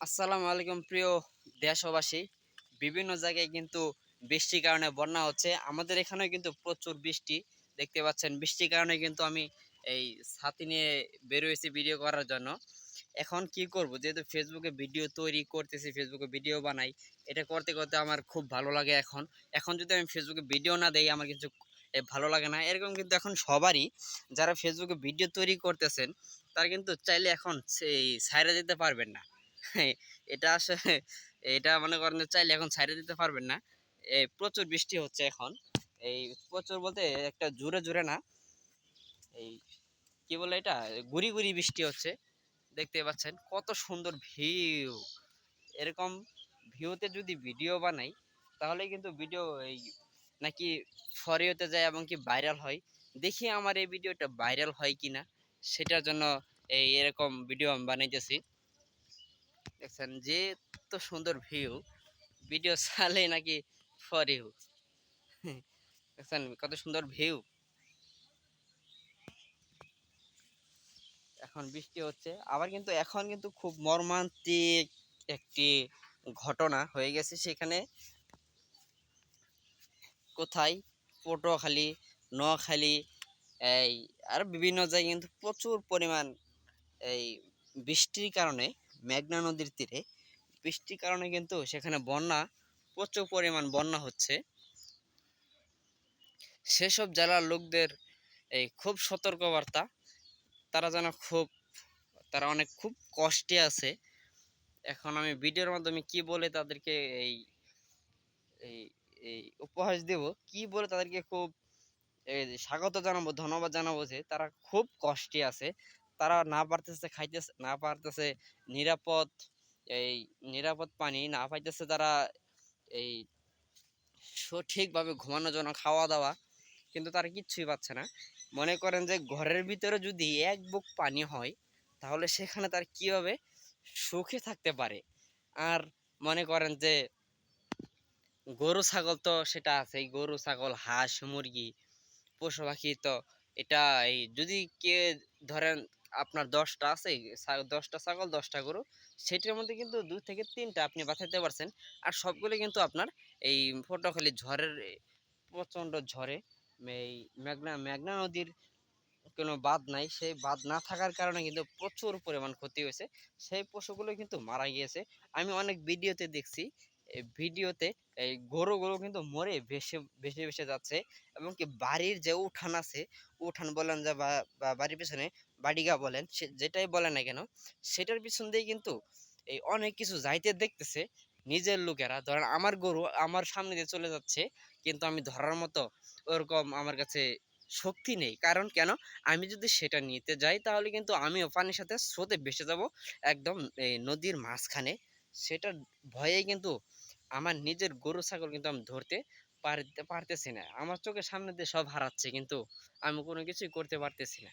আসসালামু আলাইকুম প্রিয় দেশবাসী। বিভিন্ন জায়গায় কিন্তু বৃষ্টির কারণে বন্যা হচ্ছে। আমাদের এখানেও কিন্তু প্রচুর বৃষ্টি। দেখতে পাচ্ছেন, বৃষ্টির কারণে কিন্তু আমি এই ছাতি নিয়ে বেরোয়েছি ভিডিও করার জন্য। এখন কি করব? যেহেতু ফেসবুকে ভিডিও তৈরি করতেছি ফেসবুকে ভিডিও বানাই, এটা করতে করতে আমার খুব ভালো লাগে এখন। এখন যদি আমি ফেসবুকে ভিডিও না দেই, আমার কিছু ভালো লাগে না। এরকম কিন্তু এখন সবারই, যারা ফেসবুকে ভিডিও তৈরি করতেছেন, তারা কিন্তু চাইলে এখন সেই সাইরে যেতে পারবেন না। এটা আসলে, এটা মনে করেন চাইলে এখন ছাইড়ে দিতে পারবেন না। এই প্রচুর বৃষ্টি হচ্ছে এখন। এই প্রচুর বলতে একটা জোরে জোরে না। এই কি বলে এটা? গুড়ি গুড়ি বৃষ্টি হচ্ছে। দেখতে পাচ্ছেন কত সুন্দর ভিউ। এরকম ভিউতে যদি ভিডিও বানাই, তাহলে কিন্তু ভিডিও এই নাকি ফরিওতে যায় এবং কি ভাইরাল হয়। দেখি আমার এই ভিডিওটা ভাইরাল হয় কিনা। সেটার জন্য এই এরকম ভিডিও আমি বানাইতেছি। দেখছেন যে তো সুন্দর ভিউ ভিডিও চালে নাকি ফর ইউ দেখছেন, কত সুন্দর ভিউ এখন বৃষ্টি হচ্ছে, আবার কিন্তু এখন কিন্তু খুব মর্মান্তিক একটি ঘটনা হয়ে গেছে সেখানে। কোথায়? পটুয়াখালী, নোয়াখালী, এই, আর বিভিন্ন জায়গায় কিন্তু প্রচুর পরিমাণ এই বৃষ্টির কারণে মেঘনা নদীর তীরে। বৃষ্টির কারণে কিন্তু সেখানে বন্যা, প্রচুর পরিমাণ বন্যা হচ্ছে। সেসব জেলার লোকদের এই খুব সতর্কবার্তা। তারা যেন খুব, তারা অনেক খুব কষ্টে আছে। এখন আমি ভিডিওর মাধ্যমে কি বলে তাদেরকে এই এই উপহাস দেব, কি বলে তাদেরকে খুব স্বাগত জানাব, ধন্যবাদ জানাব যে তারা খুব কষ্টে আছে। তারা না পারতেছে, খাইতেছে, না পারতেছে, নিরাপদ, এই নিরাপদ পানি না পাইতেছে তারা এই সঠিকভাবে ঘুমানোর জন্য খাওয়া দাওয়া কিন্তু তারা কিচ্ছুই পাচ্ছে না। মনে করেন যে ঘরের ভিতরে যদি এক বুক পানি হয়, তাহলে সেখানে তার কীভাবে সুখে থাকতে পারে? আর মনে করেন যে গরু ছাগল তো সেটা আছে গরু, ছাগল, হাঁস, মুরগি পশু পাখি তো এটা এই যদি কে ধরেন আপনার দশটা আছে দশটা ছাগল, দশটা গরু, সেটার মধ্যে কিন্তু দুই থেকে তিনটা আপনি বাঁচাতে পারছেন। আর সবগুলো কিন্তু আপনার এই পটুয়াখালী ঝড়ের প্রচণ্ড ঝড়ে এই মেঘনা মেঘনা নদীর কোনো বাঁধ নাই, সেই বাঁধ না থাকার কারণে কিন্তু প্রচুর পরিমাণ ক্ষতি হয়েছে। সেই পশুগুলো কিন্তু মারা গিয়েছে। আমি অনেক ভিডিওতে দেখছি ভিডিওতে এই গরু গরুগুলো কিন্তু মরে ভেসে ভেসে ভেসে যাচ্ছে এবং কি বাড়ির যে উঠান আছে, উঠান বলেন যে বা বাড়ির পিছনে বাড়িগা বলেন, সে যেটাই বলেন না কেন, সেটার পিছন দিয়ে কিন্তু এই অনেক কিছু যাইতে দেখতেছে নিজের লোকেরা। ধরেন আমার গরু আমার সামনে দিয়ে চলে যাচ্ছে, কিন্তু আমি ধরার মতো ওরকম আমার কাছে শক্তি নেই। কারণ কেন? আমি যদি সেটা নিতে যাই, তাহলে কিন্তু আমিও পানির সাথে স্রোতে ভেসে যাব একদম এই নদীর মাঝখানে। সেটার ভয়ে কিন্তু আমার নিজের গরু, ছাগল কিন্তু আমি ধরতে পারতে, পারতেছি না। আমার চোখের সামনে দিয়ে সব হারাচ্ছে কিন্তু আমি কোনো কিছুই করতে পারতেছি না।